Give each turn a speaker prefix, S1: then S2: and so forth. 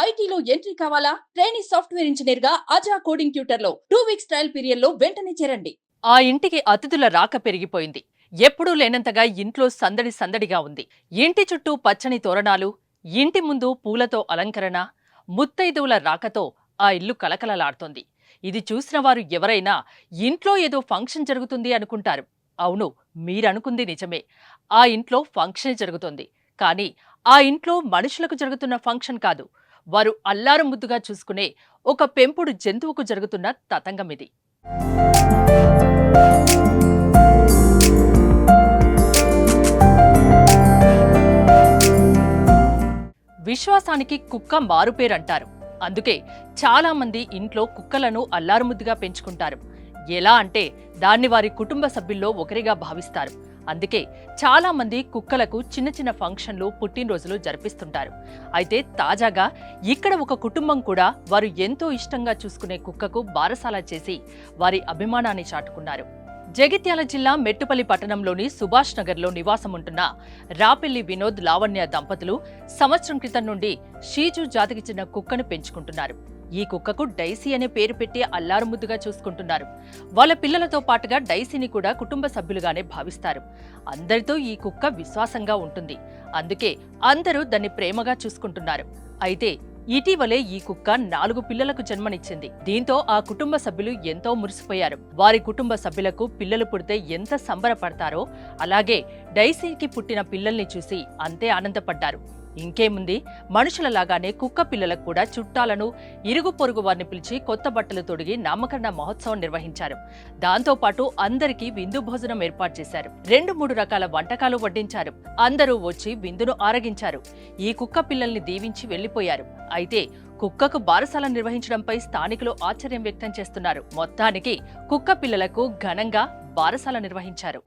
S1: ఐటీలో ఎంట్రీ కావాలా? Training software ఇంజనీర్గా అజా కోడింగ్ ట్యూటర్లో టూ వీక్స్ ట్రయల్ పీరియడ్లో వెంటనే చేరండి.
S2: ఆ ఇంటికి అతిథుల రాక పెరిగిపోయింది. ఎప్పుడూ లేనంతగా ఇంట్లో సందడి సందడిగా ఉంది. ఇంటి చుట్టూ పచ్చని తోరణాలు ఇంటి ముందు పూలతో అలంకరణ ముత్తైదువుల రాకతో ఆ ఇల్లు కలకలలాడుతోంది ఇది చూసిన వారు ఎవరైనా ఇంట్లో ఏదో ఫంక్షన్ జరుగుతుంది అనుకుంటారు. అవును మీరనుకుంది నిజమే. ఆ ఇంట్లో ఫంక్షన్ జరుగుతోంది. కానీ ఆ ఇంట్లో మనుషులకు జరుగుతున్న ఫంక్షన్ కాదు. వారు అల్లారు ముద్దుగా చూసుకునే ఒక పెంపుడు జంతువుకు జరుగుతున్న తతంగం ఇది. విశ్వాసానికి కుక్క మారుపేరంటారు. అందుకే చాలామంది ఇంట్లో కుక్కలను అల్లారుముద్దుగా పెంచుకుంటారు. ఎలా అంటే దాన్ని వారి కుటుంబ సభ్యుల్లో ఒకరిగా భావిస్తారు. అందుకే చాలా మంది కుక్కలకు చిన్న చిన్న ఫంక్షన్లు పుట్టినరోజులు జరిపిస్తుంటారు. అయితే తాజాగా ఇక్కడ ఒక కుటుంబం కూడా వారు ఎంతో ఇష్టంగా చూసుకునే కుక్కకు బారసాల చేసి వారి అభిమానాన్ని చాటుకున్నారు. జగిత్యాల జిల్లా మెట్టుపల్లి పట్టణంలోని సుభాష్ నగర్లో నివాసముంటున్న రాపిల్లి రాపెల్లి వినోద్ లావణ్య దంపతులు సంవత్సరం క్రితం నుండి షీజు జాతికి చెందిన కుక్కను పెంచుకుంటున్నారు. ఈ కుక్కకు డైసీ అనే పేరు పెట్టి అల్లారుముద్దుగా చూసుకుంటున్నారు. వాళ్ళ పిల్లలతో పాటుగా డైసీని కూడా కుటుంబ సభ్యులుగానే భావిస్తారు. అందరితో ఈ కుక్క విశ్వాసంగా ఉంటుంది. అందుకే అందరూ దాన్ని ప్రేమగా చూసుకుంటున్నారు. అయితే ఇటీవలే ఈ కుక్క నాలుగు పిల్లలకు జన్మనిచ్చింది. దీంతో ఆ కుటుంబ సభ్యులు ఎంతో మురిసిపోయారు. వారి కుటుంబ సభ్యులకు పిల్లలు పుడితే ఎంత సంబరపడతారో అలాగే డైసీకి పుట్టిన పిల్లల్ని చూసి అంతే ఆనందపడ్డారు. ఇంకేముంది? మనుషులలాగానే కుక్క పిల్లలకు కూడా చుట్టాలను ఇరుగు పొరుగు వారిని పిలిచి కొత్త బట్టలు తొడిగి నామకరణ మహోత్సవం నిర్వహించారు. దాంతోపాటు అందరికీ విందు భోజనం ఏర్పాటు చేశారు. రెండు మూడు రకాల వంటకాలు వడ్డించారు. అందరూ వచ్చి విందును ఆరగించారు. ఈ కుక్క పిల్లల్ని దీవించి వెళ్ళిపోయారు అయితే కుక్కకు బారసాల నిర్వహించడంపై స్థానికులు ఆశ్చర్యం వ్యక్తం చేస్తున్నారు. మొత్తానికి కుక్క పిల్లలకు ఘనంగా బారసాల నిర్వహించారు.